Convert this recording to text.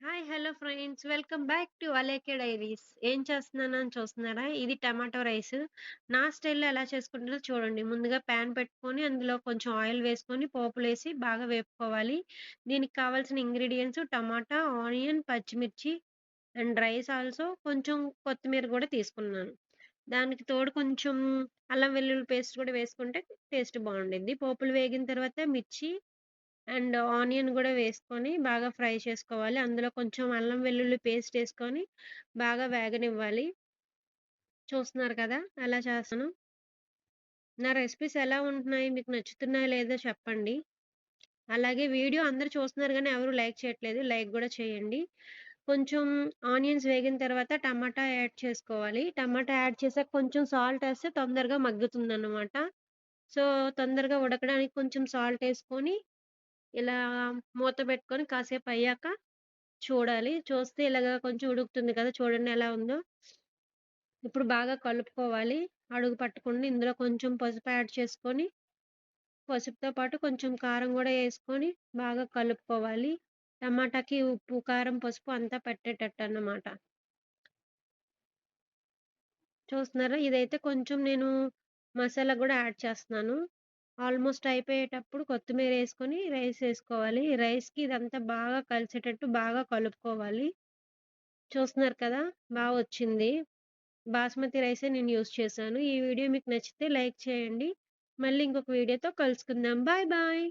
Hi. Hello friends. Welcome back to అలేకే diaries. ఏం చేస్తున్నానని చూస్తున్నారా? ఇది టమాటో రైస్. నా స్టైల్‌లో ఎలా చేసుకుంటారో చూడండి. ముందుగా పాన్ పెట్టుకొని అందులో కొంచెం ఆయిల్ వేసుకొని పోపులు వేసి బాగా వేపుకోవాలి. దీనికి కావాల్సిన ఇంగ్రీడియంట్స్ టమాటా, ఆనియన్, పచ్చిమిర్చి అండ్ రైస్ ఆల్సో కొంచెం కొత్తిమీర కూడా తీసుకున్నాను. దానికి తోడు కొంచెం అల్లం వెల్లుల్లి పేస్ట్ కూడా వేసుకుంటే టేస్ట్ బావుండిద్ది. పోపులు వేగిన తర్వాత మిర్చి అండ్ ఆనియన్ కూడా వేసుకొని బాగా ఫ్రై చేసుకోవాలి. అందులో కొంచెం అల్లం వెల్లుల్లి పేస్ట్ వేసుకొని బాగా వేగనివ్వాలి. చూస్తున్నారు కదా! ఎలా చేస్తాను నా రెసిపీస్ ఎలా ఉంటున్నాయి? మీకు నచ్చుతున్నాయో లేదో చెప్పండి. అలాగే వీడియో అందరూ చూస్తున్నారు కానీ ఎవరు లైక్ చేయట్లేదు. లైక్ కూడా చేయండి. కొంచెం ఆనియన్స్ వేగిన తర్వాత టమాటా యాడ్ చేసుకోవాలి. టమాటా యాడ్ చేసాక కొంచెం సాల్ట్ వేస్తే తొందరగా మగ్గుతుందన్నమాట. సో, తొందరగా ఉడకడానికి కొంచెం సాల్ట్ వేసుకొని ఇలా మూత పెట్టుకొని కాసేపు అయ్యాక చూడాలి. చూస్తే ఇలాగ కొంచెం ఉడుకుతుంది కదా! చూడండి ఎలా ఉందో. ఇప్పుడు బాగా కలుపుకోవాలి. అడుగు పట్టకుండా ఇందులో కొంచెం పసుపు యాడ్ చేసుకొని పసుపుతో పాటు కొంచెం కారం కూడా వేసుకొని బాగా కలుపుకోవాలి. టమాటాకి ఉప్పు, కారం, పసుపు అంతా పెట్టేటట్టు అన్నమాట చూస్తున్నారా? ఇదైతే కొంచెం నేను మసాలా కూడా యాడ్ చేస్తున్నాను. ఆల్మోస్ట్ అయిపోయేటప్పుడు కొత్తిమీర వేసుకొని రైస్ వేసుకోవాలి. రైస్‌కి ఇదంతా బాగా కలిసేటట్టు బాగా కలుపుకోవాలి. చూస్తున్నారు కదా! బా వచ్చింది. బాస్మతి రైసే నేను యూజ్ చేశాను. ఈ వీడియో మీకు నచ్చితే లైక్ చేయండి. మళ్ళీ ఇంకొక వీడియోతో కలుసుకుందాం. Bye bye.